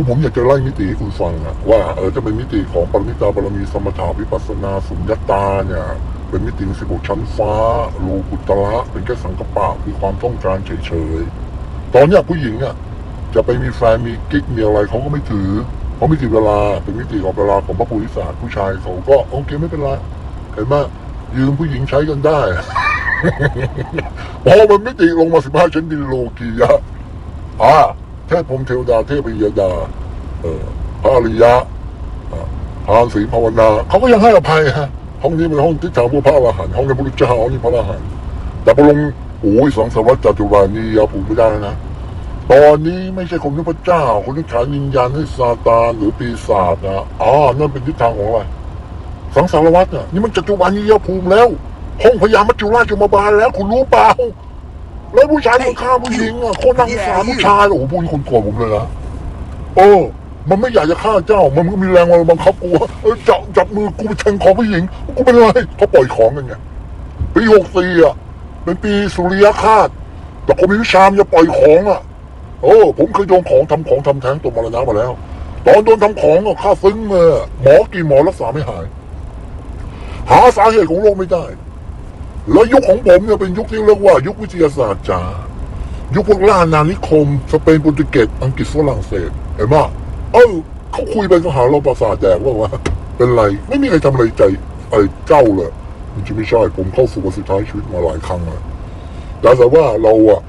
คือผมอยากจะไล่มิติให้คุณฟังอะว่าเออจะเป็นมิติของปรมิตาบารมีสมถาวิปัสนาสุญญตาเนี่ยเป็นมิติสิบกชั้นฟ้าโลกุตระเป็นแค่สังกปะคือความต้องการเฉยๆตอนนี้ผู้หญิงอะจะไปมีแฟนมีกิ๊กมีอะไรเขาก็ไม่ถือเพราะมิติเวลาเป็นมิติของเวลาของพระโพธิสัตว์ผู้ชายเขาก็โอเคไม่เป็นไรเห็นไหมยืมผู้หญิงใช้กันได้พอมันมิติลงมาสิบห้าชั้นดินโลกียะอ่า เทพพรมเทวดาเทพยดาพระอริยะอ่าทานศีลภาวนาเขาก็ยังให้อภัยฮะห้องนี้เป็นห้องที่ถามพวกพระอรหันต์ห้องในพระพุทธเจ้าห้องนี้พระอรหันต์แต่พอลงโอ้ยสังสารวัตรจัตุรานียาผูกไม่ได้นะตอนนี้ไม่ใช่คนที่พระเจ้า คนที่ขายวิญญาณให้ซาตานหรือปีศาจนะอ๋อนั่นเป็นทิศทางของอะไรสังสารวัตรน่ะนี่มันจัตุวานียภูมิแล้ว ห้องพญามัจจุราชมาบาลแล้ว คุณรู้เปล่า แล้วผู้ชายมันฆ่าผู้หญิงอะคนนั่งสารผู้ชายโอ้โหพูดคนโกรธผมเลยนะเออ มันไม่อยากจะฆ่าเจ้า มันก็มีแรงอะไรบังคับกูว่าเออจับจับมือกูไปแทงคอผู้หญิงกูเป็นไรเขาปล่อยของกันไงปีหกสี่อะเป็นปีสุริยคาตแต่คนมีวิชามนจะปล่อยของอะโอ้ผมเคยโดนของทำของทำแท้งตัวมรณะมาแล้ว ตอนโดนทำของอะค่าซึ้งมาหมอกี่หมอรักษาไม่หาย หาสาเหตุของโรคไม่ได้ แล้วยุคของผมเนี่ยเป็นยุคที่เรียกว่า ยุควิทยาศาสตร์จ๋ายุคพวกล่าอานิคม สเปนโปรตุเกสอังกฤษฝรั่งเศสเห็นไหมเออเขาคุยไปก็หาเราประสาทแดกว่าว่าเป็นไร ไม่มีใครทำอะไรใจไอ้เจ้าเลยจริงๆไม่ใช่ผมเข้าสู่วันสุดท้ายชีวิตมาหลายครั้งแล้วแต่แต่ว่าเราอะ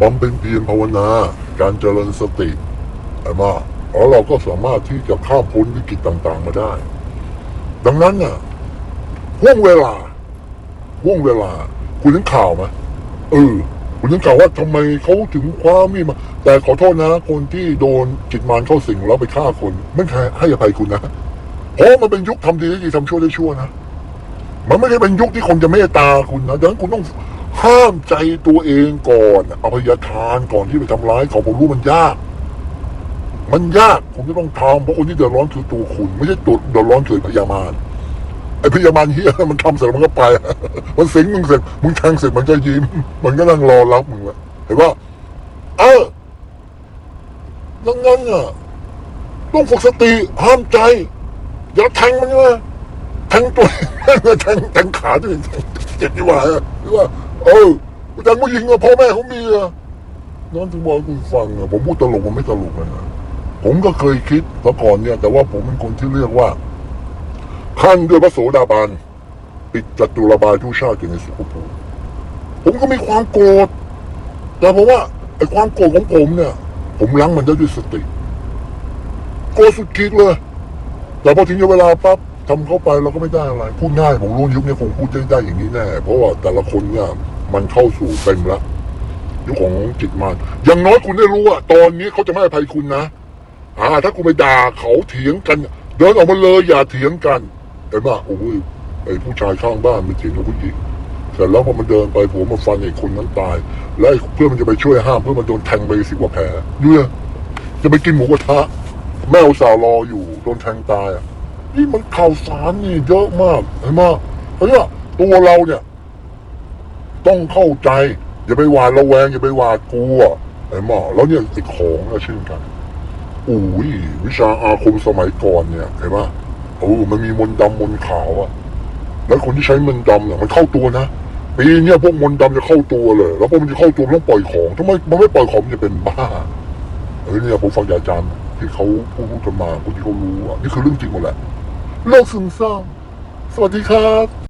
บำเพ็ญเพียรภาวนา การเจริญสติเห็นไหมแล้วเราก็สามารถที่จะข้ามพ้นวิกฤตต่าง ๆ มาได้ ดังนั้นน่ะห่วงเวลา ห่วงเวลา คุณเห็นข่าวไหมเออ คุณเห็นข่าวว่าทำไมเขาถึงคว้ามีดมา แต่ขอโทษนะ คนที่โดนจิตมารเข้าสิงแล้วไปฆ่าคนไม่ใช่ให้อภัยคุณนะเพราะมันเป็นยุคทำดีได้ดีทำชั่วได้ชั่วนะมันไม่ได้เป็นยุคที่คนจะเมตตาคุณนะดังนั้นคุณต้องห้ามใจตัวเองก่อนอภัยทานก่อนที่ไปทำร้ายเขาผมรู้มันยาก มันยากผมจะต้องทำเพราะคนที่เดือดร้อนคือตัวคุณ ไม่ใช่ตัวเดือดร้อนคือพยามาร ไอ้พยามารเฮียมันทำเสร็จมันก็ไป มันสิงมึงเสร็จมึงแทงเสร็จมันจะยิ้ม มันก็นั่งรอรับมึงแหละเห็นปะเออดังนั้นอะต้องฝึกสติห้ามใจอย่าแทงมันนะแทงตัวแทงแทงขาตัวเองเจ็บดีกว่าอะหรือว่า เออแทงผู้หญิงอะพ่อแม่เขามีอะนั่นถึงบอกคุณฟังอะผมพูดตลกมันไม่ตลกเลยนะผมก็เคยคิดเมื่อก่อนเนี่ย แต่ว่าผมเป็นคนที่เรียกว่า ขั้นด้วยพระโสดาบันปิดจัตุรบายทุกชาติอยู่ในสุขภูมิผมก็มีความโกรธแต่เพราะว่าไอ้ความโกรธของผมเนี่ย ผมล้างมันได้ด้วยสติโกรธสุดขีดเลย แต่พอถึงเวลาปั๊บทำเข้าไปเราก็ไม่ได้อะไรพูดง่ายผมรู้ยุคนี้คงพูดได้ได้อย่างนี้แน่เพราะว่าแต่ละคนเนี่ยมันเข้าสู่เต็มล้วยุคของจิตมันอย่างน้อยคุณได้รู้ว่าตอนนี้เขาจะไม่ให้อภัยคุณนะอ่าถ้าคุณไปด่าเขาเถียงกัน เดินออกมาเลยอย่าเถียงกัน เห็นป่ะโอ้ยไอ้ผู้ชายข้างบ้านมันเถียงกับผู้หญิงเสร็จแล้วพอมันเดินไปผัวมาฟันไอ้คนนั้นตาย แล้วเพื่อนมันจะไปช่วยห้ามเพื่อนมันโดนแทงไปสิบกว่าแผลเนี่ยจะไปกินหมูกระทะแม่อุตส่าห์รออยู่โดนแทงตายอะนี่มันข่าวสารนี่เยอะมากเห็นไหมเพราะว่าตัวเราเนี่ย ต้องเข้าใจอย่าไปหวาดระแวงอย่าไปหวาดกลัวเห็นไหมแล้วเนี่ยไอ้ของก็เช่นกันอุ้ยวิชาอาคมสมัยก่อนเนี่ยเห็นไหม โอ้มันมีมนต์ดำมนต์ขาวอะแล้วคนที่ใช้มนต์ดำเนี่ยมันเข้าตัวนะปีเนี้ยพวกมนต์ดำจะเข้าตัวเลย แล้วพอมันจะเข้าตัวต้องปล่อยของทำไมมันไม่ปล่อยของมันจะเป็นบ้าเฮ้ยเนี่ยผมฟังจากอาจารย์ที่เขาพูดกันมาคนที่เขารู้อะนี่คือเรื่องจริงหมดแหละโรคซึมเศร้าสวัสดีครับ